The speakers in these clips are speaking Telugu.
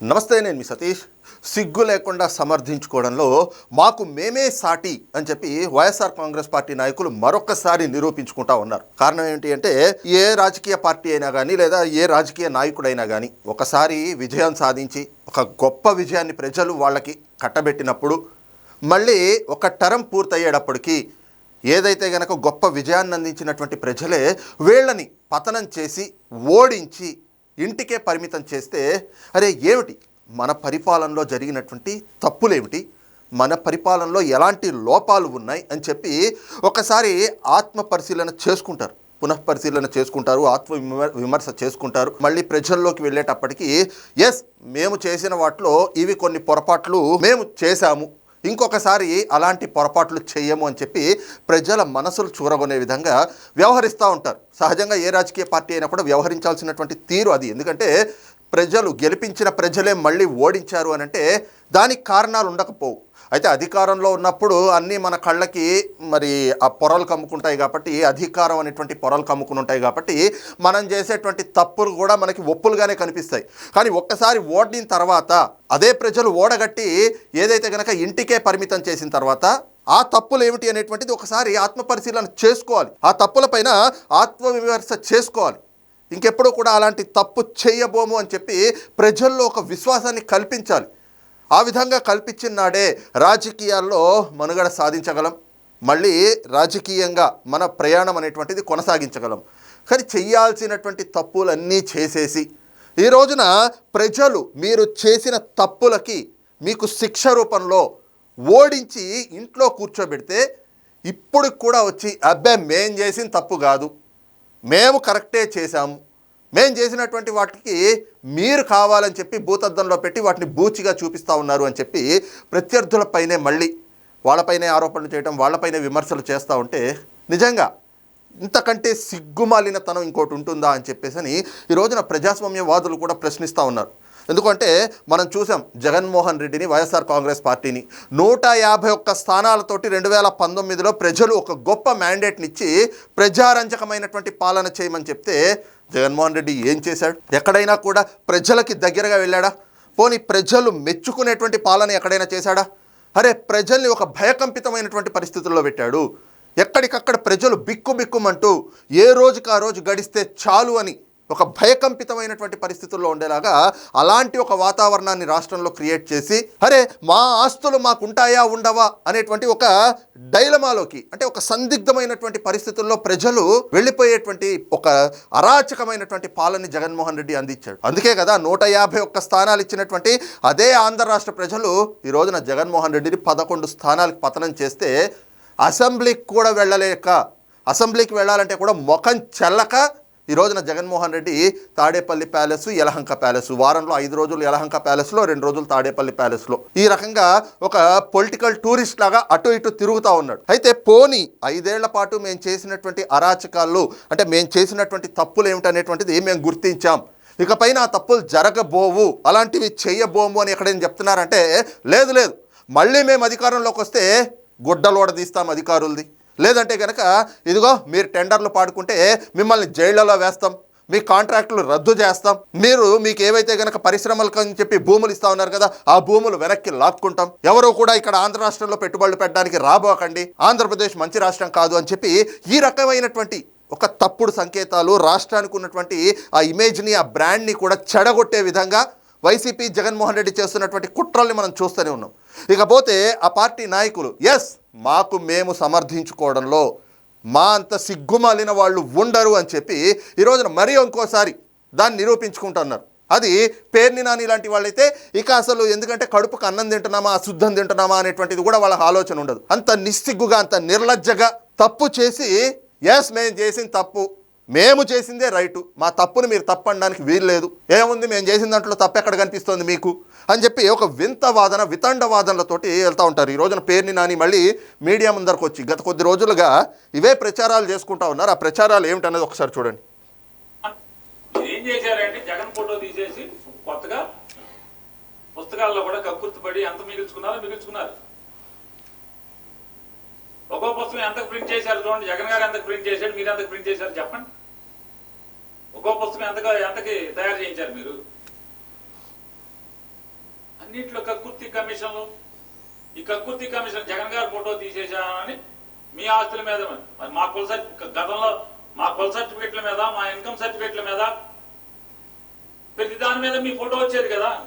నమస్తే నేను మీ సతీష్. సిగ్గు లేకుండా సమర్థించుకోవడంలో మాకు మేమే సాటి అని చెప్పి వైఎస్ఆర్ కాంగ్రెస్ పార్టీ నాయకులు మరొకసారి నిరూపించుకుంటా ఉన్నారు. కారణం ఏంటి అంటే ఏ రాజకీయ పార్టీ అయినా కానీ లేదా ఏ రాజకీయ నాయకుడైనా కానీ ఒకసారి విజయం సాధించి ఒక గొప్ప విజయాన్ని ప్రజలు వాళ్ళకి కట్టబెట్టినప్పుడు మళ్ళీ ఒక టర్మ్ పూర్తయ్యేటప్పటికీ ఏదైతే గనక గొప్ప విజయాన్ని అందించినటువంటి ప్రజలే వీళ్ళని పతనం చేసి ఓడించి ఇంటికే పరిమితం చేస్తే అరే ఏమిటి? మన పరిపాలనలో జరిగినటువంటి తప్పులేమిటి? మన పరిపాలనలో ఎలాంటి లోపాలు ఉన్నాయి అని చెప్పి ఒకసారి ఆత్మ పరిశీలన చేసుకుంటారు. పునఃపరిశీలన చేసుకుంటారు ఆత్మ విమ- విమర్శ చేసుకుంటారు. మళ్ళీ ప్రజల్లోకి వెళ్ళేటప్పటికి ఎస్ మేము చేసిన వాటిలో ఇవి కొన్ని పొరపాట్లు మేము చేశాము. ఇంకొకసారి అలాంటి పొరపాట్లు చేయము అని చెప్పి ప్రజల మనసులు చూరగొనే విధంగా వ్యవహరిస్తూ ఉంటారు. సహజంగా ఏ రాజకీయ పార్టీ అయినా కూడా వ్యవహరించాల్సినటువంటి తీరు అది. ఎందుకంటే ప్రజలు గెలిపించిన ప్రజలే మళ్ళీ ఓడించారు అని అంటే దానికి కారణాలు ఉండకపోవు. అయితే అధికారంలో ఉన్నప్పుడు అన్నీ మన కళ్ళకి మరి ఆ పొరలు కమ్ముకుంటాయి కాబట్టి అధికారం అనేటువంటి పొరలు కమ్ముకుని ఉంటాయి కాబట్టి మనం చేసేటువంటి తప్పులు కూడా మనకి ఒప్పులుగానే కనిపిస్తాయి. కానీ ఒక్కసారి ఓడిన తర్వాత అదే ప్రజలు ఓడగట్టి ఏదైతే కనుక ఇంటికే పరిమితం చేసిన తర్వాత ఆ తప్పులు ఏమిటి అనేటువంటిది ఒకసారి ఆత్మపరిశీలన చేసుకోవాలి. ఆ తప్పులపైన ఆత్మవిమర్శ చేసుకోవాలి. ఇంకెప్పుడూ కూడా అలాంటి తప్పు చేయబోము అని చెప్పి ప్రజల్లో ఒక విశ్వాసాన్ని కల్పించాలి. ఆ విధంగా కల్పించిన నాడే రాజకీయాల్లో మనుగడ సాధించగలం. మళ్ళీ రాజకీయంగా మన ప్రయాణం అనేటువంటిది కొనసాగించగలం. కానీ చెయ్యాల్సినటువంటి తప్పులన్నీ చేసేసి ఈ రోజున ప్రజలు మీరు చేసిన తప్పులకి మీకు శిక్ష రూపంలో ఓడించి ఇంట్లో కూర్చోబెడితే ఇప్పుడు కూడా వచ్చి అబ్బాయి మేం చేసిన తప్పు కాదు. మేము కరెక్టే చేశాము. మేము చేసినటువంటి వాటికి మీరు కావాలని చెప్పి భూతద్దంలో పెట్టి వాటిని బూచిగా చూపిస్తూ ఉన్నారు అని చెప్పి ప్రత్యర్థులపైనే మళ్ళీ వాళ్ళపైనే ఆరోపణలు చేయడం వాళ్ళపైనే విమర్శలు చేస్తూ ఉంటే నిజంగా ఇంతకంటే సిగ్గుమాలినతనం ఇంకోటి ఉంటుందా అని చెప్పేసి అని ఈ రోజున ప్రజాస్వామ్యవాదులు కూడా ప్రశ్నిస్తూ ఉన్నారు. ఎందుకంటే మనం చూసాం జగన్మోహన్ రెడ్డిని వైఎస్ఆర్ కాంగ్రెస్ పార్టీని. నూట యాభై ఒక్క స్థానాలతోటి రెండు వేల పంతొమ్మిదిలో ప్రజలు ఒక గొప్ప మ్యాండేట్నిచ్చి ప్రజారంజకమైనటువంటి పాలన చేయమని చెప్తే జగన్మోహన్ రెడ్డి ఏం చేశాడు? ఎక్కడైనా కూడా ప్రజలకి దగ్గరగా వెళ్ళాడా? పోనీ ప్రజలు మెచ్చుకునేటువంటి పాలన ఎక్కడైనా చేశాడా? అరే ప్రజల్ని ఒక భయకంపితమైనటువంటి పరిస్థితుల్లో పెట్టాడు. ఎక్కడికక్కడ ప్రజలు బిక్కు బిక్కుమంటూ ఏ రోజుకి ఆ రోజు గడిస్తే చాలు అని ఒక భయకంపితమైనటువంటి పరిస్థితుల్లో ఉండేలాగా అలాంటి ఒక వాతావరణాన్ని రాష్ట్రంలో క్రియేట్ చేసి అరే మా ఆస్తులు మాకు ఉంటాయా ఉండవా అనేటువంటి ఒక డైలమాలోకి అంటే ఒక సందిగ్ధమైనటువంటి పరిస్థితుల్లో ప్రజలు వెళ్ళిపోయేటువంటి ఒక అరాచకమైనటువంటి పాలన జగన్మోహన్ రెడ్డి అందించాడు. అందుకే కదా నూట యాభై ఒక్క స్థానాలు ఇచ్చినటువంటి అదే ఆంధ్ర రాష్ట్ర ప్రజలు ఈ రోజున జగన్మోహన్ రెడ్డిని పదకొండు స్థానాలకు పతనం చేస్తే అసెంబ్లీకి కూడా వెళ్ళలేక అసెంబ్లీకి వెళ్ళాలంటే కూడా ముఖం చెల్లక ఈ రోజున జగన్మోహన్ రెడ్డి తాడేపల్లి ప్యాలెస్ యలహంక ప్యాలెస్. వారంలో ఐదు రోజులు యలహంక ప్యాలెస్లో రెండు రోజులు తాడేపల్లి ప్యాలెస్లో. ఈ రకంగా ఒక పొలిటికల్ టూరిస్ట్ లాగా అటు ఇటు తిరుగుతూ ఉన్నాడు. అయితే పోనీ ఐదేళ్ళ పాటు మేము చేసినటువంటి అరాచకాలు అంటే మేము చేసినటువంటి తప్పులు ఏమిటనేటువంటిది మేము గుర్తించాం. ఇకపైన ఆ తప్పులు జరగబోవు. అలాంటివి చేయబోము అని ఎక్కడైనా చెప్తున్నారంటే లేదు లేదు. మళ్ళీ మేము అధికారంలోకి వస్తే గుడ్డలోడ తీస్తాం అధికారులది. లేదంటే కనుక ఇదిగో మీరు టెండర్లు పాడుకుంటే మిమ్మల్ని జైళ్ళలో వేస్తాం మీ కాంట్రాక్టులు రద్దు చేస్తాం మీరు మీకు ఏవైతే గనక పరిశ్రమలకు అని చెప్పి భూములు ఇస్తా ఉన్నారు కదా ఆ భూములు వెనక్కి లాక్కుంటాం. ఎవరు కూడా ఇక్కడ ఆంధ్ర రాష్ట్రంలో పెట్టుబడులు పెట్టడానికి రాబోకండి. ఆంధ్రప్రదేశ్ మంచి రాష్ట్రం కాదు అని చెప్పి ఈ రకమైనటువంటి ఒక తప్పుడు సంకేతాలు రాష్ట్రానికి ఉన్నటువంటి ఆ ఇమేజ్ని ఆ బ్రాండ్ని కూడా చెడగొట్టే విధంగా వైసీపీ జగన్మోహన్ రెడ్డి చేస్తున్నటువంటి కుట్రల్ని మనం చూస్తూనే ఉన్నాం. ఇకపోతే ఆ పార్టీ నాయకులు ఎస్ మాకు మేము సమర్థించుకోవడంలో మా అంత సిగ్గుమాలిన వాళ్ళు ఉండరు అని చెప్పి ఈరోజున మరీ ఇంకోసారి దాన్ని నిరూపించుకుంటున్నారు. అది పేర్ని నాని ఇలాంటి వాళ్ళైతే ఇక అసలు ఎందుకంటే కడుపుకు అన్నం తింటున్నామా అశుద్ధం తింటున్నామా అనేటువంటిది కూడా వాళ్ళ ఆలోచన ఉండదు. అంత నిస్సిగ్గుగా అంత నిర్లజ్జగా తప్పు చేసి ఎస్ మేము చేసిన తప్పు. మేము చేసిందే రైటు. మా తప్పును మీరు తప్పు అనడానికి వీల్లేదు. ఏముంది? మేము చేసిన దాంట్లో తప్పు ఎక్కడ కనిపిస్తోంది మీకు? అని చెప్పి ఒక వింత వాదన వితండ వాదనలతోటి వెళ్తూ ఉంటారు. ఈ రోజున పేరుని నాని మళ్ళీ మీడియా ముందరకు వచ్చి గత కొద్ది రోజులుగా ఇవే ప్రచారాలు చేసుకుంటా ఉన్నారు. ఆ ప్రచారాలు ఏమిటనేది ఒకసారి చూడండి. ఏం చేశారంటే జగన్ ఫోటో తీసేసి కొత్తగా పుస్తకాల్లో కూడా కక్కుర్తిపడి ఎంత మిగిల్చుకున్నారో మిగిల్చుకున్నారు. ఒక్కో పుస్తకం ఎంతకు ప్రింట్ చేశారు చూడండి. జగన్ గారు ఎంతకు ప్రింట్ చేశాడు? మీరు ఎంతకు ప్రింట్ చేశారు చెప్పండి. ఒక్కో పుస్తకం ఎంతగా ఎంతకి తయారు చేయించారు మీరు? అన్నిట్లో కక్కుర్తి కమిషన్లు ఈ కక్కుర్తి కమిషన్ జగన్ గారి ఫోటో తీసేశానని మీ ఆస్తుల మీద మరి. మా కుల గతంలో మా కుల సర్టిఫికెట్ల మీద మా ఇన్కమ్ సర్టిఫికెట్ల మీద ప్రతి దాని మీద మీ ఫోటో వచ్చేది కదా?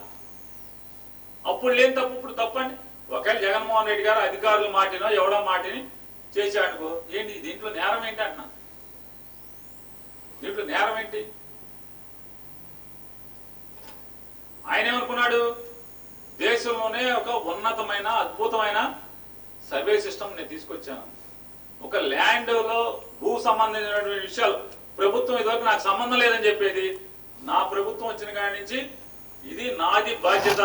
అప్పుడు లేని తప్పు ఇప్పుడు తప్పండి. ఒకవేళ జగన్మోహన్ రెడ్డి గారు అధికారులు మాటినో ఎవడో మాటిని చేశాడుకో ఏంటి? దీంట్లో నేరం ఏంటి అంటున్నా? దీంట్లో నేరం ఏంటి? ఆయన ఏమనుకున్నాడు? దేశంలోనే ఒక ఉన్నతమైన అద్భుతమైన సర్వే సిస్టమ్ నేను తీసుకొచ్చాను. ఒక ల్యాండ్లో భూ సంబంధించినటువంటి విషయాలు ప్రభుత్వం ఇదివరకు నాకు సంబంధం లేదని చెప్పేది. నా ప్రభుత్వం వచ్చిన కాడి నుంచి ఇది నాది బాధ్యత.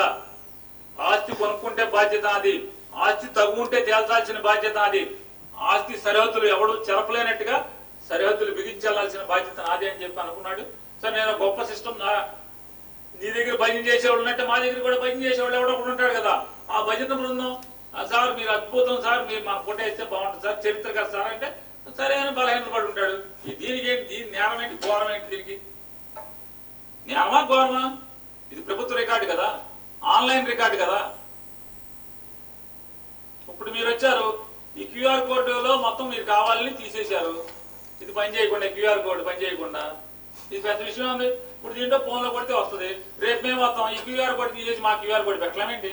ఆస్తి కొనుక్కుంటే బాధ్యత అది. ఆస్తి తగ్గుంటే తేల్చాల్సిన బాధ్యత అది. ఆస్తి సరిహద్దులు ఎవడు చెరపలేనట్టుగా సరిహద్దులు బిగించాల్సిన బాధ్యత నాదే అని చెప్పి అనుకున్నాడు. సరే నేను గొప్ప సిస్టమ్ నీ దగ్గర భజన చేసేవాళ్ళు ఉన్నట్టే మా దగ్గర కూడా భజన చేసేవాళ్ళు ఎవడో ఒకడు ఉంటాడు కదా. ఆ భజన బృందం "ఆ సార్ మీరు అద్భుతం సార్ మీరు మా ఫోటో ఇస్తే బాగుంటుంది సార్. చరిత్ర కదా సార్ అంటే సరే అని బలహీన పడి ఉంటాడు. దీనికి ఏంటి? దీని నేరం ఏంటి? ఘోరం ఏంటి దీనికి? నేరమా ఘోరమా? ఇది ప్రభుత్వ రికార్డు కదా. ఆన్లైన్ రికార్డు కదా? ఇప్పుడు మీరు వచ్చారు ఈ క్యూఆర్ కోడ్లో మొత్తం మీరు కావాలని తీసేశారు. ఇది పని చేయకుండా క్యూఆర్ కోడ్ పని చేయకుండా. ఇది పెద్ద విషయం ఉంది. ఇప్పుడు దీంట్లో ఫోన్లో కొడితే వస్తుంది. రేపు మేము వస్తాం. ఈ క్యూఆర్ కోడ్ తీసేసి మా క్యూఆర్ కోడ్ పెట్టలేమేంటి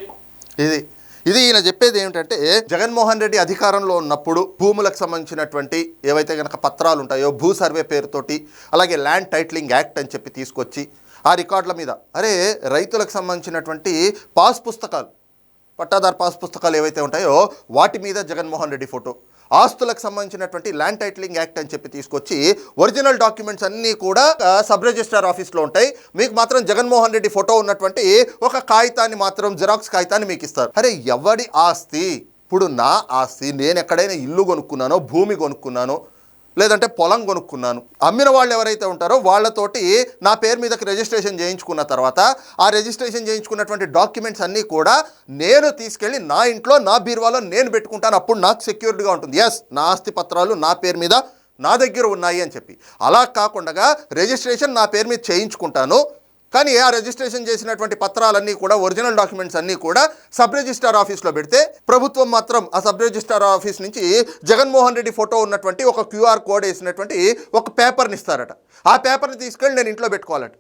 ఇది ఇది ఈయన చెప్పేది ఏమిటంటే జగన్మోహన్ రెడ్డి అధికారంలో ఉన్నప్పుడు భూములకు సంబంధించినటువంటి ఏవైతే గనక పత్రాలు ఉంటాయో భూ సర్వే పేరుతోటి అలాగే ల్యాండ్ టైటిలింగ్ యాక్ట్ అని చెప్పి తీసుకొచ్చి ఆ రికార్డుల మీద. అరే రైతులకు సంబంధించినటువంటి పాస్ పుస్తకాలు పట్టాదారు పాస్ పుస్తకాలు ఏవైతే ఉంటాయో వాటి మీద జగన్మోహన్ రెడ్డి ఫోటో. ఆస్తులకు సంబంధించినటువంటి ల్యాండ్ టైటిలింగ్ యాక్ట్ అని చెప్పి తీసుకొచ్చి ఒరిజినల్ డాక్యుమెంట్స్ అన్నీ కూడా సబ్ రిజిస్ట్రార్ ఆఫీస్లో ఉంటాయి. మీకు మాత్రం జగన్మోహన్ రెడ్డి ఫోటో ఉన్నటువంటి ఒక కాగితాన్ని మాత్రం జిరాక్స్ కాగితాన్ని మీకు ఇస్తారు. అరే ఎవడి ఆస్తి? ఇప్పుడు నా ఆస్తి నేను ఎక్కడైనా ఇల్లు కొనుక్కున్నానో భూమి కొనుక్కున్నానో లేదంటే పొలం కొనుక్కున్నాను. అమ్మిన వాళ్ళు ఎవరైతే ఉంటారో వాళ్ళతోటి నా పేరు మీదకి రిజిస్ట్రేషన్ చేయించుకున్న తర్వాత ఆ రిజిస్ట్రేషన్ చేయించుకున్నటువంటి డాక్యుమెంట్స్ అన్నీ కూడా నేను తీసుకెళ్ళి నా ఇంట్లో నా బీరువాలో నేను పెట్టుకుంటాను. అప్పుడు నాకు సెక్యూర్డ్గా ఉంటుంది. ఎస్ నా ఆస్తి పత్రాలు నా పేరు మీద నా దగ్గర ఉన్నాయి అని చెప్పి. అలా కాకుండా రిజిస్ట్రేషన్ నా పేరు మీద చేయించుకుంటాను. కానీ ఆ రిజిస్ట్రేషన్ చేసినటువంటి పత్రాలన్నీ కూడా ఒరిజినల్ డాక్యుమెంట్స్ అన్నీ కూడా సబ్ రిజిస్టార్ ఆఫీస్లో పెడితే ప్రభుత్వం మాత్రం ఆ సబ్ రిజిస్టార్ ఆఫీస్ నుంచి జగన్మోహన్ రెడ్డి ఫోటో ఉన్నటువంటి ఒక క్యూఆర్ కోడ్ వేసినటువంటి ఒక పేపర్ని ఇస్తారట. ఆ పేపర్ని తీసుకెళ్ళి నేను ఇంట్లో పెట్టుకోవాలట.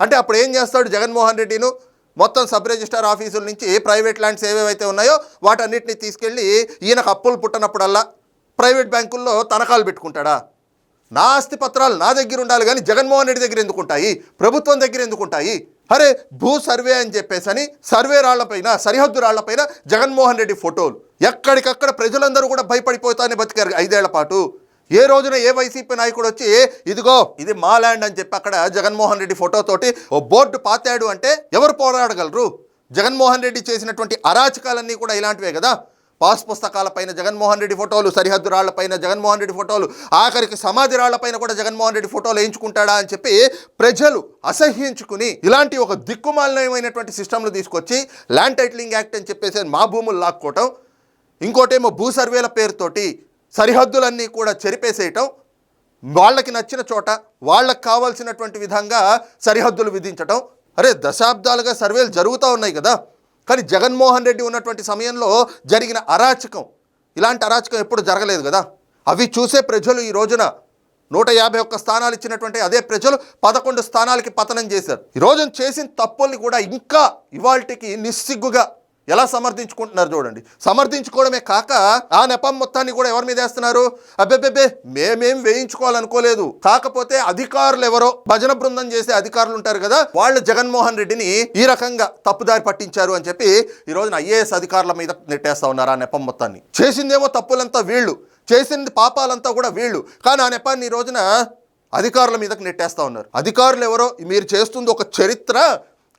అంటే అప్పుడు ఏం చేస్తాడు జగన్మోహన్ రెడ్డిను? మొత్తం సబ్ రిజిస్టార్ ఆఫీసుల నుంచి ప్రైవేట్ ల్యాండ్స్ ఏవేవైతే ఉన్నాయో వాటన్నిటిని తీసుకెళ్ళి ఈయనకు అప్పులు పుట్టనప్పుడల్లా ప్రైవేట్ బ్యాంకుల్లో తనఖాలు పెట్టుకుంటాడా? నా ఆస్తి పత్రాలు నా దగ్గర ఉండాలి కానీ జగన్మోహన్ రెడ్డి దగ్గర ఎందుకుంటాయి ప్రభుత్వం దగ్గర ఎందుకు ఉంటాయి? అరే భూ సర్వే అని చెప్పేసి అని సర్వే రాళ్ళపైన సరిహద్దు రాళ్ళపైన జగన్మోహన్ రెడ్డి ఫోటోలు. ఎక్కడికక్కడ ప్రజలందరూ కూడా భయపడిపోతానే బతికారు ఐదేళ్ళ పాటు. ఏ రోజున ఏ వైసీపీ నాయకుడు వచ్చి ఇదిగో ఇది మా ల్యాండ్ అని చెప్పి అక్కడ జగన్మోహన్ రెడ్డి ఫోటోతోటి ఓ బోర్డు పాతాడు అంటే ఎవరు పోరాడగలరు? జగన్మోహన్ రెడ్డి చేసినటువంటి అరాచకాలన్నీ కూడా ఇలాంటివే కదా? పాస్ పుస్తకాలపైన జగన్మోహన్ రెడ్డి ఫోటోలు సరిహద్దు రాళ్ళపైన జగన్మోహన్ రెడ్డి ఫోటోలు ఆఖరికి సమాధి రాళ్ళపైన కూడా జగన్మోహన్ రెడ్డి ఫోటోలు వేయించుకుంటాడా అని చెప్పి ప్రజలు అసహ్యించుకుని ఇలాంటి ఒక దిక్కుమాలనమైనటువంటి సిస్టమ్లు తీసుకొచ్చి ల్యాండ్ టైటిలింగ్ యాక్ట్ అని చెప్పేసి మా భూములు లాక్కోవటం ఇంకోటేమో భూ సర్వేల పేరుతోటి సరిహద్దులన్నీ కూడా చెరిపేసేయటం వాళ్ళకి నచ్చిన చోట వాళ్ళకి కావాల్సినటువంటి విధంగా సరిహద్దులు విధించటం. అరే దశాబ్దాలుగా సర్వేలు జరుగుతూ ఉన్నాయి కదా. కానీ జగన్మోహన్ రెడ్డి ఉన్నటువంటి సమయంలో జరిగిన అరాచకం ఇలాంటి అరాచకం ఎప్పుడు జరగలేదు కదా. అవి చూసే ప్రజలు ఈ రోజున నూట యాభై ఒక్క స్థానాలు ఇచ్చినటువంటి అదే ప్రజలు పదకొండు స్థానాలకి పతనం చేశారు. ఈ రోజున చేసిన తప్పుల్ని కూడా ఇంకా ఇవాళకి నిస్సిగ్గుగా ఎలా సమర్థించుకుంటున్నారు చూడండి. సమర్థించుకోవడమే కాక ఆ నెపం మొత్తాన్ని కూడా ఎవరి మీద వేస్తున్నారు? అబ్బెబ్బెబ్బే మేమేం వేయించుకోవాలనుకోలేదు. కాకపోతే అధికారులు ఎవరో భజన బృందం చేసే అధికారులు ఉంటారు కదా వాళ్ళు జగన్మోహన్ రెడ్డిని ఈ రకంగా తప్పుదారి పట్టించారు అని చెప్పి ఈ రోజున ఐఏఎస్ అధికారుల మీద నెట్టేస్తా ఉన్నారు ఆ నెపం మొత్తాన్ని. చేసిందేమో తప్పులంతా వీళ్ళు చేసింది పాపాలంతా కూడా వీళ్ళు. కానీ ఆ నెపాన్ని ఈ రోజున అధికారుల మీదకి నెట్టేస్తా ఉన్నారు. అధికారులు ఎవరో మీరు చేస్తుంది ఒక చరిత్ర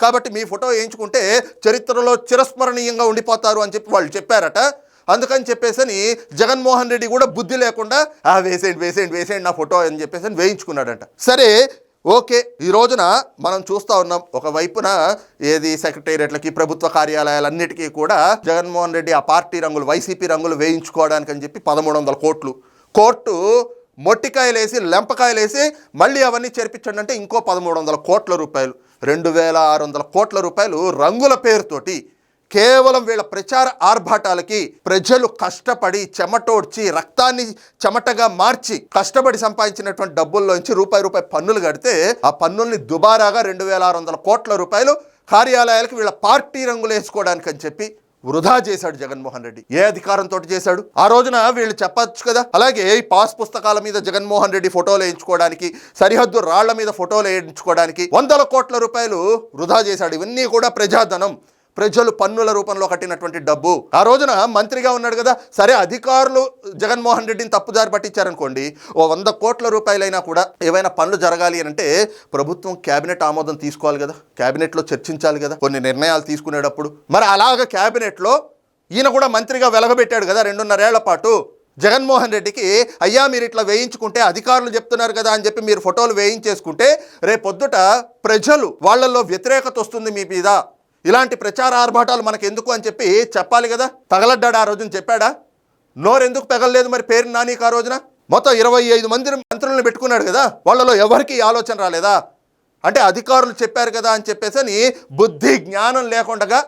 కాబట్టి మీ ఫోటో వేయించుకుంటే చరిత్రలో చిరస్మరణీయంగా ఉండిపోతారు అని చెప్పి వాళ్ళు చెప్పారట. అందుకని చెప్పేసని జగన్మోహన్ రెడ్డి కూడా బుద్ధి లేకుండా ఆ వేసేయండి వేసేయండి వేసేయండి నా ఫోటో అని చెప్పేసి అని వేయించుకున్నాడంట. సరే ఓకే ఈ రోజున మనం చూస్తూ ఉన్నాం. ఒక వైపున ఏది సెక్రటేరియట్లకి ప్రభుత్వ కార్యాలయాలన్నిటికీ కూడా జగన్మోహన్ రెడ్డి ఆ పార్టీ రంగులు వైసీపీ రంగులు వేయించుకోవడానికి అని చెప్పి పదమూడు వందల కోట్లు. కోర్టు మొట్టికాయలు వేసి లెంపకాయలు వేసి మళ్ళీ అవన్నీ చేర్పించండి అంటే ఇంకో పదమూడు వందల కోట్ల రూపాయలు. రెండు వేల ఆరు వందల కోట్ల రూపాయలు రంగుల పేరుతోటి కేవలం వీళ్ళ ప్రచార ఆర్భాటాలకి ప్రజలు కష్టపడి చెమటోడ్చి రక్తాన్ని చెమటగా మార్చి కష్టపడి సంపాదించినటువంటి డబ్బుల్లోంచి రూపాయి రూపాయి పన్నులు కడితే ఆ పన్నుల్ని దుబారాగా రెండు వేల ఆరు వందల కోట్ల రూపాయలు కార్యాలయాలకు వీళ్ళ పార్టీ రంగులు వేసుకోవడానికి అని చెప్పి వృధా చేశాడు జగన్మోహన్ రెడ్డి. ఏ అధికారంతో చేశాడు? ఆ రోజున వీళ్ళు చెప్పచ్చు కదా? అలాగే ఈ పాస్ పుస్తకాల మీద జగన్మోహన్ రెడ్డి ఫోటోలు వేయించుకోవడానికి సరిహద్దు రాళ్ళ మీద ఫోటోలు వేయించుకోవడానికి వందల కోట్ల రూపాయలు వృధా చేశాడు. ఇవన్నీ కూడా ప్రజాధనం. ప్రజలు పన్నుల రూపంలో కట్టినటువంటి డబ్బు. ఆ రోజున మంత్రిగా ఉన్నాడు కదా సరే అధికారులు జగన్మోహన్ రెడ్డిని తప్పుదారి పట్టించారనుకోండి ఓ వంద కోట్ల రూపాయలైనా కూడా ఏవైనా పనులు జరగాలి అని అంటే ప్రభుత్వం కేబినెట్ ఆమోదం తీసుకోవాలి కదా కేబినెట్లో చర్చించాలి కదా కొన్ని నిర్ణయాలు తీసుకునేటప్పుడు. మరి అలాగ కేబినెట్లో ఈయన కూడా మంత్రిగా వెలగబెట్టాడు కదా రెండున్నరేళ్ళ పాటు. జగన్మోహన్ రెడ్డికి అయ్యా మీరు ఇట్లా వేయించుకుంటే అధికారులు చెప్తున్నారు కదా అని చెప్పి మీరు ఫోటోలు వేయించేసుకుంటే రేపొద్దుట ప్రజలు వాళ్ళల్లో వ్యతిరేకత వస్తుంది మీ మీద. ఇలాంటి ప్రచార ఆర్భాటాలు మనకు ఎందుకు అని చెప్పి చెప్పాలి కదా? తగలడ్డాడు ఆ రోజున చెప్పాడా? నోరెందుకు పెగలలేదు మరి పేరు నానికి ఆ రోజున? మొత్తం ఇరవై ఐదు మంది మంత్రులను పెట్టుకున్నాడు కదా? వాళ్ళలో ఎవరికి ఆలోచన రాలేదా? అంటే అధికారులు చెప్పారు కదా అని చెప్పేసి అని బుద్ధి జ్ఞానం లేకుండా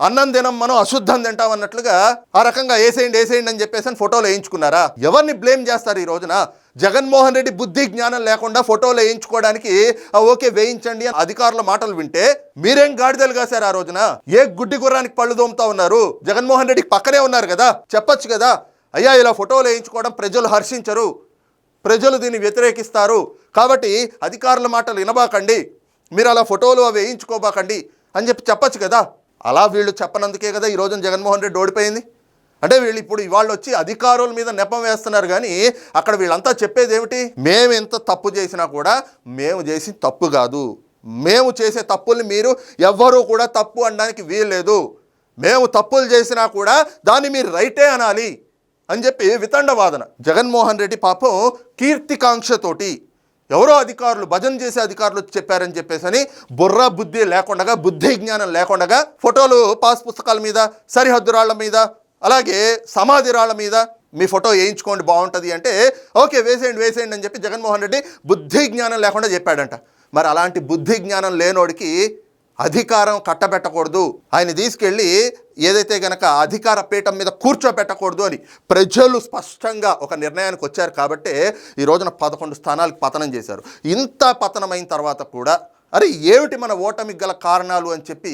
అన్నం తినం మనం అశుద్ధం తింటాం అన్నట్లుగా ఆ రకంగా వేసేయండి వేసేయండి అని చెప్పేసి అని ఫోటోలు వేయించుకున్నారా? ఎవరిని బ్లేమ్ చేస్తారు ఈ రోజున? జగన్మోహన్ రెడ్డి బుద్ధి జ్ఞానం లేకుండా ఫోటోలు వేయించుకోవడానికి ఓకే వేయించండి అని అధికారుల మాటలు వింటే మీరేం గాడిదలు కాశారు ఆ రోజున? ఏ గుడ్డి గుర్రానికి పళ్ళు దోముతా ఉన్నారు? జగన్మోహన్ రెడ్డికి పక్కనే ఉన్నారు కదా? చెప్పొచ్చు కదా? అయ్యా ఇలా ఫోటోలు వేయించుకోవడం ప్రజలు హర్షించరు. ప్రజలు దీన్ని వ్యతిరేకిస్తారు. కాబట్టి అధికారుల మాటలు వినబాకండి. మీరు అలా ఫోటోలు అవి వేయించుకోబాకండి అని చెప్పి చెప్పచ్చు కదా? అలా వీళ్ళు చెప్పనందుకే కదా ఈ రోజున జగన్మోహన్ రెడ్డి ఓడిపోయింది? అంటే వీళ్ళు ఇప్పుడు ఇవాళ వచ్చి అధికారుల మీద నెపం వేస్తున్నారు కానీ అక్కడ వీళ్ళంతా చెప్పేది ఏమిటి? మేము ఎంత తప్పు చేసినా కూడా మేము చేసి తప్పు కాదు. మేము చేసే తప్పుల్ని మీరు ఎవ్వరూ కూడా తప్పు అనడానికి వీల్లేదు. మేము తప్పులు చేసినా కూడా దాన్ని మీరు రైటే అనాలి అని చెప్పి వితండవాదన. జగన్మోహన్ రెడ్డి పాపం కీర్తికాంక్షతోటి ఎవరో అధికారులు భజన చేసే అధికారులు చెప్పారని చెప్పేసి అని బుర్ర బుద్ధి లేకుండా బుద్ధి జ్ఞానం లేకుండా ఫోటోలు పాస్ పుస్తకాల మీద సరిహద్దురాళ్ళ మీద అలాగే సమాధి రాళ్ళ మీద మీ ఫోటో వేయించుకోండి బాగుంటుంది అంటే ఓకే వేసేయండి వేసేయండి అని చెప్పి జగన్మోహన్ రెడ్డి బుద్ధి జ్ఞానం లేకుండా చెప్పాడంట. మరి అలాంటి బుద్ధి జ్ఞానం లేనోడికి అధికారం కట్టబెట్టకూడదు. ఆయన తీసుకెళ్ళి ఏదైతే గనక అధికార పీఠం మీద కూర్చోబెట్టకూడదు అని ప్రజలు స్పష్టంగా ఒక నిర్ణయానికి వచ్చారు కాబట్టే ఈ రోజున పదకొండు స్థానాలకు పతనం చేశారు. ఇంత పతనమైన తర్వాత కూడా అరే ఏమిటి మన ఓటమికి గల కారణాలు అని చెప్పి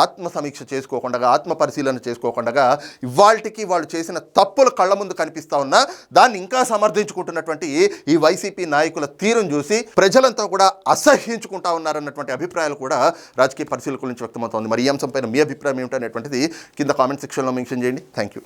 ఆత్మ సమీక్ష చేసుకోకుండా ఆత్మ పరిశీలన చేసుకోకుండా ఇవాళకి వాళ్ళు చేసిన తప్పులు కళ్ళ ముందు కనిపిస్తా ఉన్నా దాన్ని ఇంకా సమర్థించుకుంటున్నటువంటి ఈ వైసీపీ నాయకుల తీరును చూసి ప్రజలంతా కూడా అసహ్యించుకుంటా ఉన్నారన్నటువంటి అభిప్రాయాలు కూడా రాజకీయ పరిశీలకుల నుంచి వ్యక్తమవుతోంది మరి ఈ అంశంపైన మీ అభిప్రాయం ఏమిటనేటువంటిది కింద కామెంట్ సెక్షన్లో మెన్షన్ చేయండి. Thank you